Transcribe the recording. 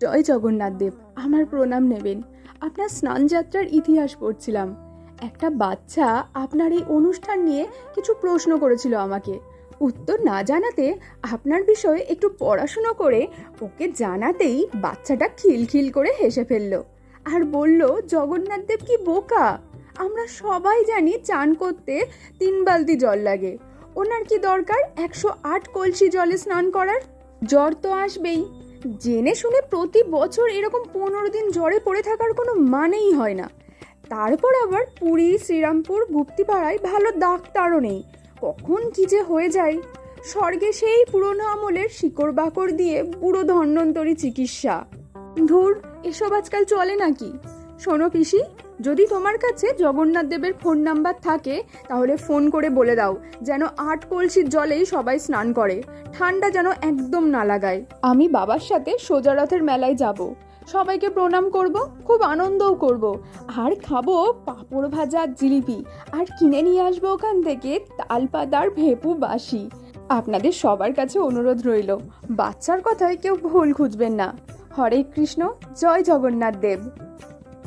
জয় জগন্নাথ দেব, আমার প্রণাম নেবেন। আপনার স্নানযাত্রার ইতিহাস পড়ছিলাম। একটা বাচ্চা আপনার এই অনুষ্ঠান নিয়ে কিছু প্রশ্ন করেছিল আমাকে। উত্তর না জানাতে আপনার বিষয়ে একটু পড়াশুনো করে ওকে জানাতেই বাচ্চাটা খিলখিল করে হেসে ফেলল আর বলল, জগন্নাথ দেব কি বোকা? আমরা সবাই জানি চান করতে তিন বালতি জল লাগে। ওনার কি দরকার একশো আট কলসি জলে স্নান করার? জ্বর তো আসবেই। জেনে শুনে প্রতি বছর এরকম পনেরো দিন জ্বরে পড়ে থাকার কোনো মানেই হয় না। তারপর আবার পুরী, শ্রীরামপুর, গুপ্তিপাড়ায় ভালো ডাক্তারও নেই। কখন কি যে হয়ে যায়। স্বর্গে সেই পুরনো আমলের শিকড় বাকড় দিয়ে বুড়ো ধন্যন্তরী চিকিৎসা। ধুর, এসব আজকাল চলে নাকি? শোনো পিসি, যদি তোমার কাছে জগন্নাথ দেবের ফোন নাম্বার থাকে, তাহলে ফোন করে বলে দাও, যেন আট কলসির জলেই সবাই স্নান করে। ঠান্ডা যেন একদম না লাগায়। আমি বাবার সাথে সোজা রথের মেলায় যাব। সবাইকে প্রণাম করব, খুব আনন্দও করব। আর খাব পাঁপড় ভাজা জিলিপি, আর কিনে নিয়ে আসব ওখান থেকে তালপাতার ভেপু বাসি। আপনাদের সবার কাছে অনুরোধ রইল, বাচ্চার কথায় কেউ ভুল খুঁজবেন না। হরে কৃষ্ণ, জয় জগন্নাথ দেব।